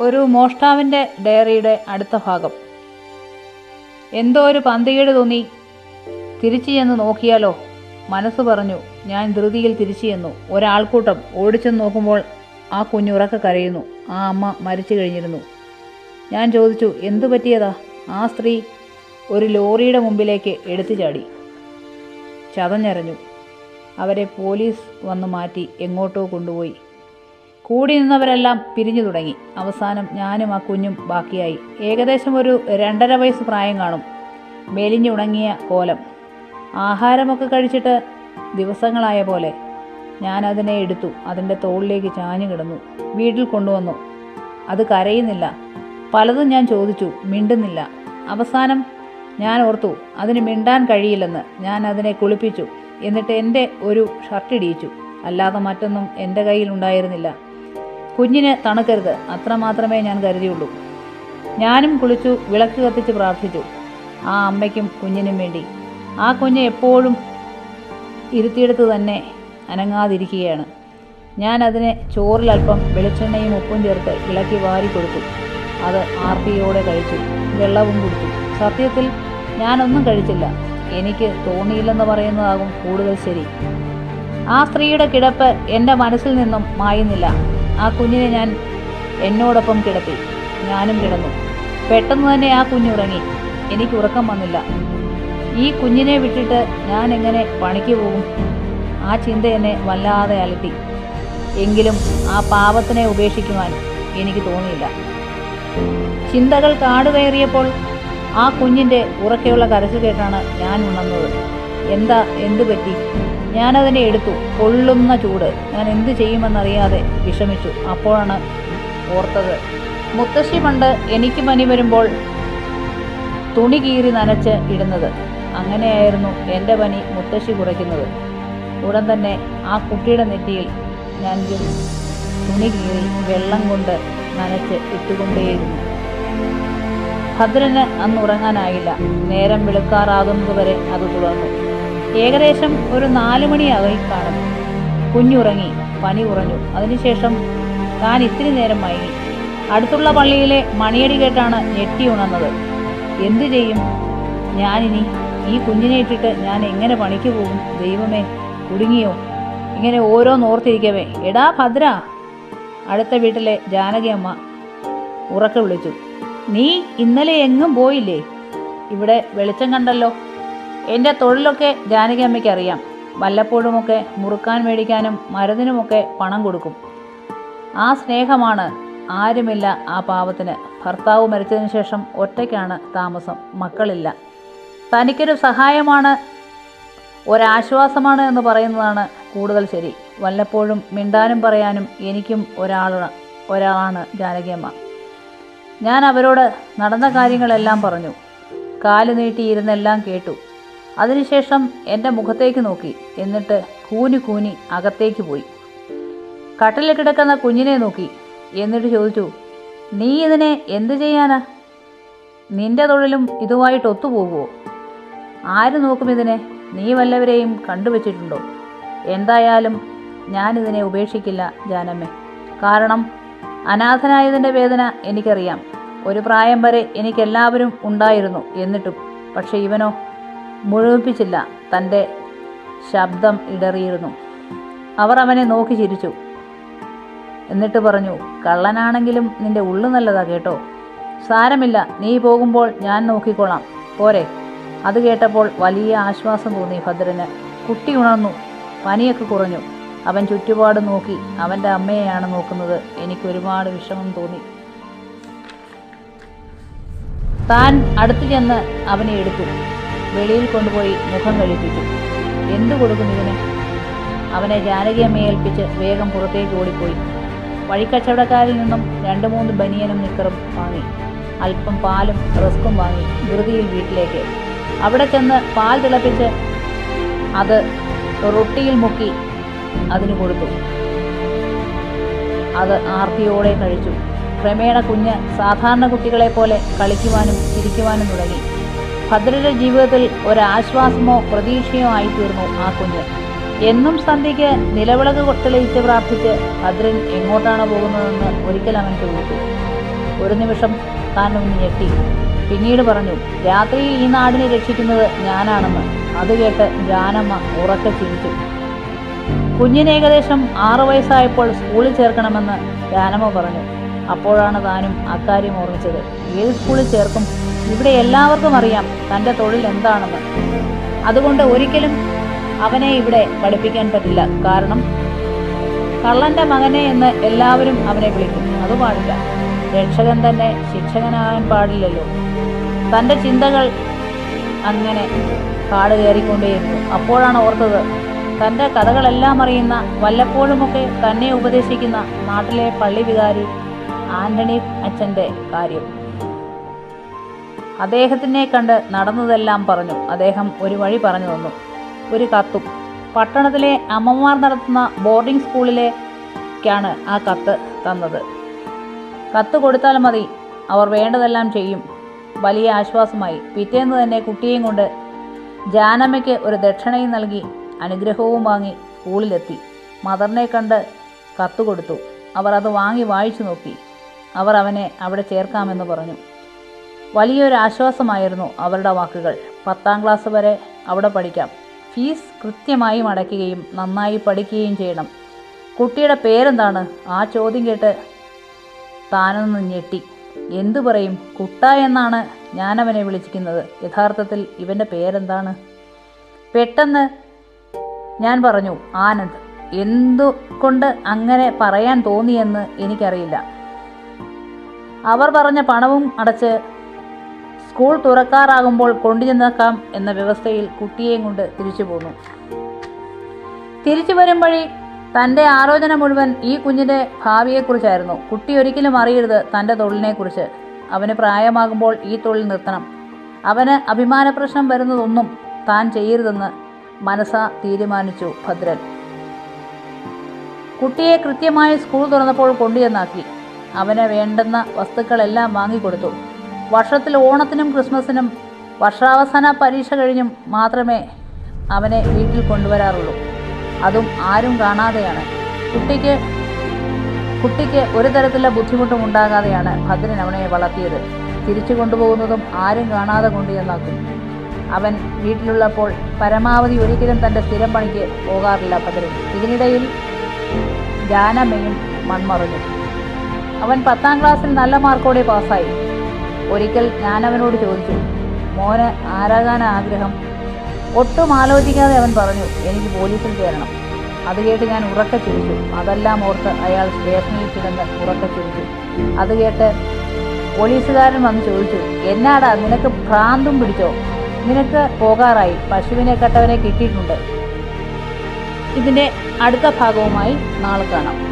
ഒരു മോഷ്ടാവിന്റെ ഡയറിയുടെ അടുത്ത ഭാഗം. എന്തോ ഒരു പന്തികേട് തോന്നി. തിരിച്ചു ചെന്ന് നോക്കിയാലോ? മനസ്സ് പറഞ്ഞു ഞാൻ ധൃതിയിൽ തിരിച്ചു ചെന്നു. ഒരാൾക്കൂട്ടം ഓടിച്ചെന്ന് നോക്കുമ്പോൾ ആ കുഞ്ഞുറക്ക കരയുന്നു. ആ അമ്മ മരിച്ചു കഴിഞ്ഞിരുന്നു. ഞാൻ ചോദിച്ചു എന്തു പറ്റിയതാ? ആ സ്ത്രീ ഒരു ലോറിയുടെ മുമ്പിലേക്ക് എടുത്തു ചാടി. ചതഞ്ഞറിഞ്ഞു. അവരെ പോലീസ് വന്ന് മാറ്റി എങ്ങോട്ടോ കൊണ്ടുപോയി. കൂടി നിന്നവരെല്ലാം പിരിഞ്ഞു തുടങ്ങി. അവസാനം ഞാനും ആ കുഞ്ഞും ബാക്കിയായി. ഏകദേശം ഒരു രണ്ടര വയസ്സ് പ്രായം കാണും. മെലിഞ്ഞുണങ്ങിയ കോലം. ആഹാരമൊക്കെ കഴിച്ചിട്ട് ദിവസങ്ങളായ പോലെ ഞാൻ അതിനെ എടുത്തു. അതിന്റെ തോളിലേക്ക് ചാഞ്ഞു കിടന്നു. വീട്ടിൽ കൊണ്ടുവന്നു. അത് കരയുന്നില്ല. പലതും ഞാൻ ചോദിച്ചു. മിണ്ടുന്നില്ല. അവസാനം ഞാൻ ഓർത്തു അതിന് മിണ്ടാൻ കഴിയില്ലെന്ന്. ഞാൻ അതിനെ കുളിപ്പിച്ചു. എന്നിട്ട് എന്റെ ഒരു ഷർട്ട് ഇടിയിച്ചു. അല്ലാതെ മറ്റൊന്നും എന്റെ കയ്യിൽ ഉണ്ടായിരുന്നില്ല. കുഞ്ഞിന് തണുക്കരുത്. അത്ര മാത്രമേ ഞാൻ കരുതിയുള്ളൂ. ഞാനും കുളിച്ചു വിളക്ക് കത്തിച്ച് പ്രാർത്ഥിച്ചു. ആ അമ്മയ്ക്കും കുഞ്ഞിനും വേണ്ടി. ആ കുഞ്ഞ് എപ്പോഴും ഇരുത്തിയെടുത്ത് തന്നെ അനങ്ങാതിരിക്കുകയാണ്. ഞാൻ അതിനെ ചോറിലൽപ്പം വെളിച്ചെണ്ണയും ഉപ്പും ചേർത്ത് ഇളക്കി വാരി കൊടുത്തു. അത് ആർത്തിയോടെ കഴിച്ചു. വെള്ളവും കുടിച്ചു. സത്യത്തിൽ ഞാനൊന്നും കഴിച്ചില്ല. എനിക്ക് തോന്നിയില്ലെന്ന് പറയുന്നതാകും കൂടുതൽ ശരി. ആ സ്ത്രീയുടെ കിടപ്പ് എന്റെ മനസ്സിൽ നിന്നും മായുന്നില്ല. ആ കുഞ്ഞിനെ ഞാൻ എന്നോടൊപ്പം കിടത്തി. ഞാനും കിടന്നു. പെട്ടെന്ന് തന്നെ ആ കുഞ്ഞുറങ്ങി എനിക്ക് ഉറക്കം വന്നില്ല. ഈ കുഞ്ഞിനെ വിട്ടിട്ട് ഞാൻ എങ്ങനെ പണിക്ക് പോകും? ആ ചിന്ത എന്നെ വല്ലാതെ അലട്ടി. എങ്കിലും ആ പാപത്തിനെ ഉപേക്ഷിക്കുവാൻ എനിക്ക് തോന്നിയില്ല. ചിന്തകൾ കാടുകയറിയപ്പോൾ ആ കുഞ്ഞിന്റെ ഉറക്കെയുള്ള കരച്ചു കേട്ടാണ് ഞാൻ ഉണർന്നത്. എന്താ എന്തു പറ്റി ഞാനതിനെ എടുത്തു. കൊള്ളുന്ന ചൂട്. ഞാൻ എന്തു ചെയ്യുമെന്നറിയാതെ വിഷമിച്ചു. അപ്പോഴാണ് ഓർത്തത്. മുത്തശ്ശി പണ്ട് എനിക്ക് പനി വരുമ്പോൾ തുണി കീറി നനച്ച് ഇടുന്നത്. അങ്ങനെയായിരുന്നു എന്റെ പനി മുത്തശ്ശി കുറയ്ക്കുന്നത്. ഉടൻ തന്നെ ആ കുട്ടിയുടെ നെറ്റിയിൽ ഞാൻ തുണി കീറി വെള്ളം കൊണ്ട് നനച്ച് ഇട്ടുകൊണ്ടേയിരുന്നു. ഭദ്രന് അന്ന് ഉറങ്ങാനായില്ല. നേരം വെളുക്കാറാകുന്നതുവരെ അത് തുടർന്നു. ഏകദേശം ഒരു നാല് മണിയായി കാണും കുഞ്ഞുറങ്ങി പണി കുറഞ്ഞു. അതിനുശേഷം താൻ ഇത്തിരി നേരം മയങ്ങി അടുത്തുള്ള പള്ളിയിലെ മണിയടി കേട്ടാണ് ഞെട്ടി ഉണർന്നത്. എന്തു ചെയ്യും? ഞാനിനി ഈ കുഞ്ഞിനെ ഇട്ടിട്ട് ഞാൻ എങ്ങനെ പണിക്ക് പോകും? ദൈവമേ കുടുങ്ങിയോ? ഇങ്ങനെ ഓരോ നോർത്തിരിക്കവേ എടാ ഭദ്ര. അടുത്ത വീട്ടിലെ ജാനകി അമ്മ ഉറക്കെ വിളിച്ചു. നീ ഇന്നലെ എങ്ങും പോയില്ലേ? ഇവിടെ വെളിച്ചം കണ്ടല്ലോ. എന്റെ തൊഴിലൊക്കെ ജാനകി അമ്മയ്ക്ക് അറിയാം. വല്ലപ്പോഴുമൊക്കെ മുറുക്കാൻ മേടിക്കാനും മരുന്നിനുമൊക്കെ പണം കൊടുക്കും. ആ സ്നേഹമാണ് ആരുമില്ല ആ പാവത്തിന്. ഭർത്താവ് മരിച്ചതിന് ശേഷം ഒറ്റയ്ക്കാണ് താമസം. മക്കളില്ല. തനിക്കൊരു സഹായമാണ് ഒരാശ്വാസമാണ് എന്ന് പറയുന്നതാണ് കൂടുതൽ ശരി. വല്ലപ്പോഴും മിണ്ടാനും പറയാനും എനിക്കും ഒരാളാണ് ഒരാളാണ് ജാനകിയമ്മ ഞാൻ അവരോട് നടന്ന കാര്യങ്ങളെല്ലാം പറഞ്ഞു. കാൽ നീട്ടിയിരുന്നെല്ലാം കേട്ടു. അതിനുശേഷം എന്റെ മുഖത്തേക്ക് നോക്കി. എന്നിട്ട് കൂനി കൂനി അകത്തേക്ക് പോയി. കട്ടിലിൽ കിടക്കുന്ന കുഞ്ഞിനെ നോക്കി. എന്നിട്ട് ചോദിച്ചു നീ ഇതിനെ എന്തു ചെയ്യാനാ? നിന്റെ തൊഴിലും ഇതുമായിട്ട് ഒത്തുപോകുമോ ആര് നോക്കും ഇതിനെ? നീ വല്ലവരെയും കണ്ടുവച്ചിട്ടുണ്ടോ? എന്തായാലും ഞാനിതിനെ ഉപേക്ഷിക്കില്ല ജാനമ്മേ. കാരണം അനാഥനായതിന്റെ വേദന എനിക്കറിയാം. ഒരു പ്രായം വരെ എനിക്കെല്ലാവരും ഉണ്ടായിരുന്നു എന്നിട്ടും. പക്ഷേ ഇവനോ മുഴുവിപ്പിച്ചില്ല തന്റെ ശബ്ദം ഇടറിയിരുന്നു. അവർ അവനെ നോക്കി ചിരിച്ചു. എന്നിട്ട് പറഞ്ഞു കള്ളനാണെങ്കിലും നിന്റെ ഉള്ളു നല്ലതാ കേട്ടോ. സാരമില്ല നീ പോകുമ്പോൾ ഞാൻ നോക്കിക്കോളാം പോരെ. അത് കേട്ടപ്പോൾ വലിയ ആശ്വാസം തോന്നി ഭദ്രന്. കുട്ടി ഉണർന്നു. പനിയൊക്കെ കുറഞ്ഞു. അവൻ ചുറ്റുപാട് നോക്കി അവന്റെ അമ്മയെയാണ് നോക്കുന്നത്. എനിക്ക് ഒരുപാട് വിഷമം തോന്നി. താൻ അടുത്തു ചെന്ന് അവനെ എടുത്തു. വെളിയിൽ കൊണ്ടുപോയി മുഖം കഴിപ്പിച്ചു എന്തു കൊടുക്കും ഇതിന് അവനെ ജാനകിയമ്മയെ ഏൽപ്പിച്ച് വേഗം പുറത്തേക്ക് ഓടിപ്പോയി. വഴിക്കച്ചവടക്കാരിൽ നിന്നും രണ്ട് മൂന്ന് ബനിയനും നിക്കറും വാങ്ങി. അല്പം പാലും റസ്കും വാങ്ങി ധൃതിയിൽ വീട്ടിലേക്ക്. അവിടെ ചെന്ന് പാൽ തിളപ്പിച്ച് അത് റൊട്ടിയിൽ മുക്കി അതിന് കൊടുത്തു. അത് ആർത്തിയോടെ കഴിച്ചു. ക്രമേണ കുഞ്ഞ് സാധാരണ കുട്ടികളെ പോലെ കളിക്കുവാനും ചിരിക്കുവാനും തുടങ്ങി. ഭദ്രയുടെ ജീവിതത്തിൽ ഒരാശ്വാസമോ പ്രതീക്ഷയോ ആയിത്തീർന്നു ആ കുഞ്ഞ്. എന്നും സന്ധ്യയ്ക്ക് നിലവിളക്ക് തെളിയിച്ച് പ്രാർത്ഥിച്ച് ഭദ്രൻ എങ്ങോട്ടാണ് പോകുന്നതെന്ന് ഒരിക്കൽ അവൻ ചോദിച്ചു. ഒരു നിമിഷം താൻ ഒന്ന് ഞെട്ടി. പിന്നീട് പറഞ്ഞു രാത്രിയിൽ ഈ നാടിനെ രക്ഷിക്കുന്നത് ഞാനാണെന്ന്. അത് കേട്ട് ജാനമ്മ ഉറക്കെ ചിരിച്ചു. കുഞ്ഞിന് ഏകദേശം ആറു വയസ്സായപ്പോൾ സ്കൂളിൽ ചേർക്കണമെന്ന് ജാനമ്മ പറഞ്ഞു. അപ്പോഴാണ് താനും അക്കാര്യം ഓർമ്മിച്ചത്. ഏത് സ്കൂളിൽ ചേർക്കും? ഇവിടെ എല്ലാവർക്കും അറിയാം തന്റെ തൊഴിൽ എന്താണെന്ന്. അതുകൊണ്ട് ഒരിക്കലും അവനെ ഇവിടെ പഠിപ്പിക്കാൻ പറ്റില്ല. കാരണം കള്ളന്റെ മകനെ എന്ന് എല്ലാവരും അവനെ വിളിക്കും അത് പാടില്ല. രക്ഷകൻ തന്നെ ശിക്ഷകനാകാൻ പാടില്ലല്ലോ. തന്റെ ചിന്തകൾ അങ്ങനെ കാട് കയറിക്കൊണ്ടേയിരുന്നു. അപ്പോഴാണ് ഓർത്തത് തന്റെ കഥകളെല്ലാം അറിയുന്ന വല്ലപ്പോഴുമൊക്കെ തന്നെ ഉപദേശിക്കുന്ന നാട്ടിലെ പള്ളി വികാരി ആന്റണി അച്ഛന്റെ കാര്യം. അദ്ദേഹത്തിനെ കണ്ട് നടന്നതെല്ലാം പറഞ്ഞു. അദ്ദേഹം ഒരു വഴി പറഞ്ഞു തന്നു. ഒരു കത്തും. പട്ടണത്തിലെ അമ്മമാർ നടത്തുന്ന ബോർഡിംഗ് സ്കൂളിലേക്കാണ് ആ കത്ത് തന്നത്. കത്ത് കൊടുത്താൽ മതി. അവർ വേണ്ടതെല്ലാം ചെയ്യും. വലിയ ആശ്വാസമായി. പിറ്റേന്ന് തന്നെ കുട്ടിയെയും കൊണ്ട് ജാനമ്മയ്ക്ക് ഒരു ദക്ഷിണയും നൽകി അനുഗ്രഹവും വാങ്ങി സ്കൂളിലെത്തി. മദറിനെ കണ്ട് കത്ത് കൊടുത്തു. അവർ അത് വാങ്ങി വായിച്ചു നോക്കി. അവർ അവനെ അവിടെ ചേർക്കാമെന്ന് പറഞ്ഞു. വലിയൊരു ആശ്വാസമായിരുന്നു അവരുടെ വാക്കുകൾ. പത്താം ക്ലാസ് വരെ അവിടെ പഠിക്കാം. ഫീസ് കൃത്യമായി അടയ്ക്കുകയും നന്നായി പഠിക്കുകയും ചെയ്യണം. കുട്ടിയുടെ പേരെന്താണ്? ആ ചോദ്യം കേട്ട് താനൊന്ന് ഞെട്ടി. എന്തു പറയും? കുട്ട എന്നാണ് ഞാനവനെ വിളിച്ചിരിക്കുന്നത്. യഥാർത്ഥത്തിൽ ഇവന്റെ പേരെന്താണ്? പെട്ടെന്ന് ഞാൻ പറഞ്ഞു ആനന്ദ്. എന്തുകൊണ്ട് അങ്ങനെ പറയാൻ തോന്നിയെന്ന് എനിക്കറിയില്ല. അവർ പറഞ്ഞ പണവും അടച്ച് സ്കൂൾ തുറക്കാറാകുമ്പോൾ കൊണ്ടുചെന്നേക്കാം എന്ന വ്യവസ്ഥയിൽ കുട്ടിയെയും കൊണ്ട് തിരിച്ചു പോന്നു. തിരിച്ചു വരും വഴി തന്റെ ആലോചന മുഴുവൻ ഈ കുഞ്ഞിന്റെ ഭാവിയെക്കുറിച്ചായിരുന്നു. കുട്ടി ഒരിക്കലും അറിയരുത് തന്റെ തൊഴിലിനെക്കുറിച്ച്. അവന് പ്രായമാകുമ്പോൾ ഈ തൊഴിൽ നിർത്തണം. അവന് അഭിമാന പ്രശ്നം വരുന്നതൊന്നും താൻ ചെയ്യരുതെന്ന് മനസ്സ തീരുമാനിച്ചു ഭദ്രൻ. കുട്ടിയെ കൃത്യമായി സ്കൂൾ തുറന്നപ്പോൾ കൊണ്ടുചെന്നാക്കി. അവന് വേണ്ടുന്ന വസ്തുക്കളെല്ലാം വാങ്ങിക്കൊടുത്തു. വർഷത്തിൽ ഓണത്തിനും ക്രിസ്മസിനും വർഷാവസാന പരീക്ഷ കഴിഞ്ഞും മാത്രമേ അവനെ വീട്ടിൽ കൊണ്ടുവരാറുള്ളൂ. അതും ആരും കാണാതെയാണ്. കുട്ടിക്ക് കുട്ടിക്ക് ഒരു തരത്തിലുള്ള ബുദ്ധിമുട്ടും ഉണ്ടാകാതെയാണ് ഭദ്രൻ അവനെ വളർത്തിയത്. തിരിച്ചു കൊണ്ടുപോകുന്നതും ആരും കാണാതെ കൊണ്ടുചെന്നാക്കും അവൻ വീട്ടിലുള്ളപ്പോൾ പരമാവധി ഒരിക്കലും തന്റെ സ്ഥിരം പണിക്ക് പോകാറില്ല ഭദ്രൻ. ഇതിനിടയിൽ ജാനമ്മയും മൺമറഞ്ഞു. അവൻ പത്താം ക്ലാസ്സിൽ നല്ല മാർക്കോടെ പാസ്സായി. ഒരിക്കൽ ഞാൻ അവനോട് ചോദിച്ചു മോന് ആരാകാൻ ആഗ്രഹം? ഒട്ടും ആലോചിക്കാതെ അവൻ പറഞ്ഞു എനിക്ക് പോലീസിൽ ചേരണം. അത് കേട്ട് ഞാൻ ഉറക്കെ ചിരിച്ചു. അതെല്ലാം ഓർത്ത് അയാൾ സ്റ്റേഷനിൽ കിടന്ന് ഉറക്കെ ചിരിച്ചു. അത് കേട്ട് പോലീസുകാരൻ വന്ന് ചോദിച്ചു എന്നാടാ നിനക്ക് ഭ്രാന്തും പിടിച്ചോ? നിനക്ക് പോകാറായി പശുവിനെ കെട്ടവനെ കിട്ടിയിട്ടുണ്ട്. ഇതിന്റെ അടുത്ത ഭാഗവുമായി നാളെ കാണാം.